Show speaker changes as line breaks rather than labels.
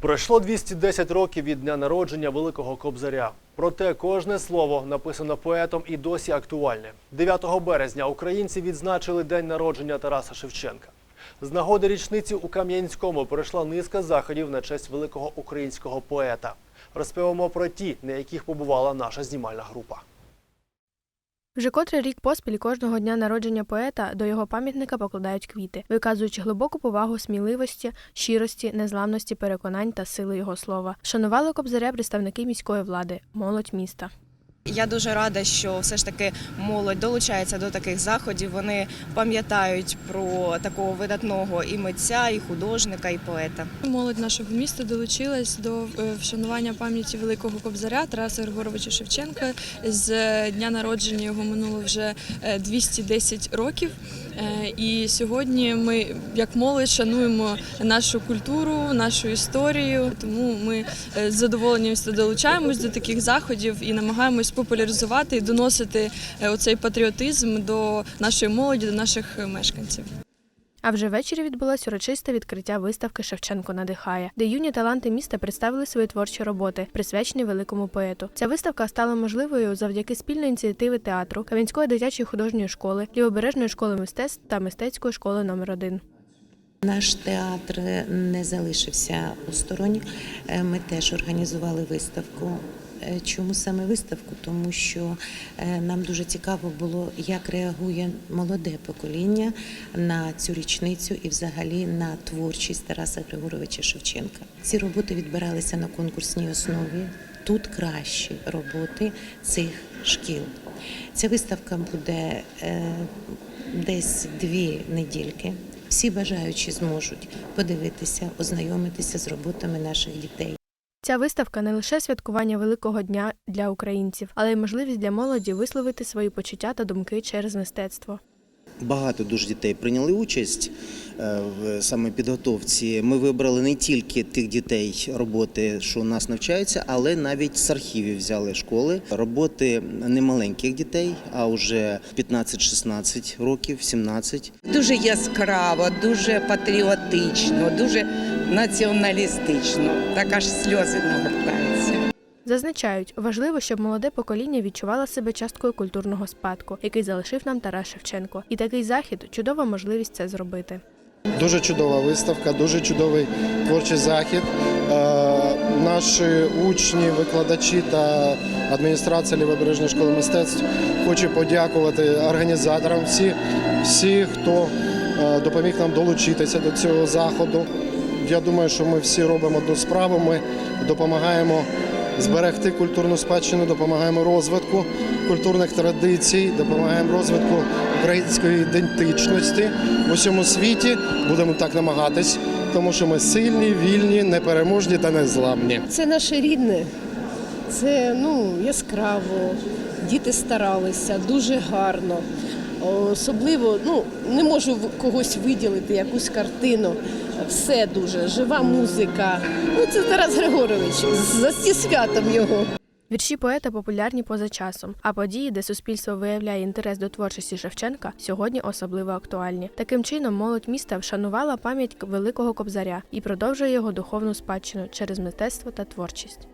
Пройшло 210 років від дня народження Великого Кобзаря. Проте кожне слово написане поетом і досі актуальне. 9 березня українці відзначили день народження Тараса Шевченка. З нагоди річниці у Кам'янському пройшла низка заходів на честь великого українського поета. Розповімо про ті, на яких побувала наша знімальна група.
Вже котрий рік поспіль кожного дня народження поета до його пам'ятника покладають квіти, виказуючи глибоку повагу сміливості, щирості, незламності переконань та сили його слова. Шанували кобзаря представники міської влади, молодь міста.
Я дуже рада, що все ж таки молодь долучається до таких заходів. Вони пам'ятають про такого видатного і митця, і художника, і поета.
Молодь нашого міста долучилась до е, вшанування пам'яті великого кобзаря Тараса Григоровича Шевченка. З е, дня народження його минуло вже е, 210 років. Е, І сьогодні ми, як молодь, шануємо нашу культуру, нашу історію. Тому ми з задоволенням долучаємось до таких заходів і намагаємось популяризувати і доносити е, оцей патріотизм до нашої молоді, до наших е, мешканців.
А вже ввечері відбулось урочисте відкриття виставки Шевченко надихає, де юні таланти міста представили свої творчі роботи, присвячені великому поету. Ця виставка стала можливою завдяки спільної ініціативи театру, Кам'янської дитячої художньої школи, Лівобережної школи мистецтв та мистецької школи номер 1
Наш театр не залишився осторонь. Е, Ми теж організували виставку. Е, Чому саме виставку? Тому що е, нам дуже цікаво було, як реагує молоде покоління на цю річницю і взагалі на творчість Тараса Григоровича Шевченка. Ці роботи відбиралися на конкурсній основі. Тут кращі роботи цих шкіл. Ця виставка буде десь дві недільки. Всі бажаючі зможуть подивитися, ознайомитися з роботами наших дітей.
Ця виставка не лише святкування великого дня для українців, але й можливість для молоді висловити свої почуття та думки через мистецтво.
Багато дуже дітей прийняли участь е, в саме підготовці. Ми вибрали не тільки тих дітей роботи, що у нас навчаються, але навіть з архівів взяли школи. Роботи не маленьких дітей, а вже 15-16 років, 17.
Дуже яскраво, дуже патріотично, дуже націоналістично. Так аж сльози нагортаються.
Зазначають, важливо, щоб молоде покоління відчувало себе часткою культурного спадку, який залишив нам Тарас Шевченко. І такий захід чудова можливість це зробити.
Дуже чудова виставка, дуже чудовий творчий захід. Е, Наші учні, викладачі та адміністрація Лівобережної школи мистецтв хочу подякувати організаторам, всі, всі, хто е, допоміг нам долучитися до цього заходу. Я думаю, що ми всі робимо одну справу. Ми допомагаємо зберегти культурну спадщину, допомагаємо розвитку культурних традицій, допомагаємо розвитку української ідентичності в усьому світі. Будемо так намагатись, тому що ми сильні, вільні, непереможні та незламні.
Це наше рідне, це ну, яскраво, діти старалися, дуже гарно. Особливо, ну, не можу когось виділити, якусь картину. Все дуже, жива музика. Ну, це Тарас Григорович, за святом його.
Вірші поета популярні поза часом, а події, де суспільство виявляє інтерес до творчості Шевченка, сьогодні особливо актуальні. Таким чином, молодь міста вшанувала пам'ять великого кобзаря і продовжує його духовну спадщину через мистецтво та творчість.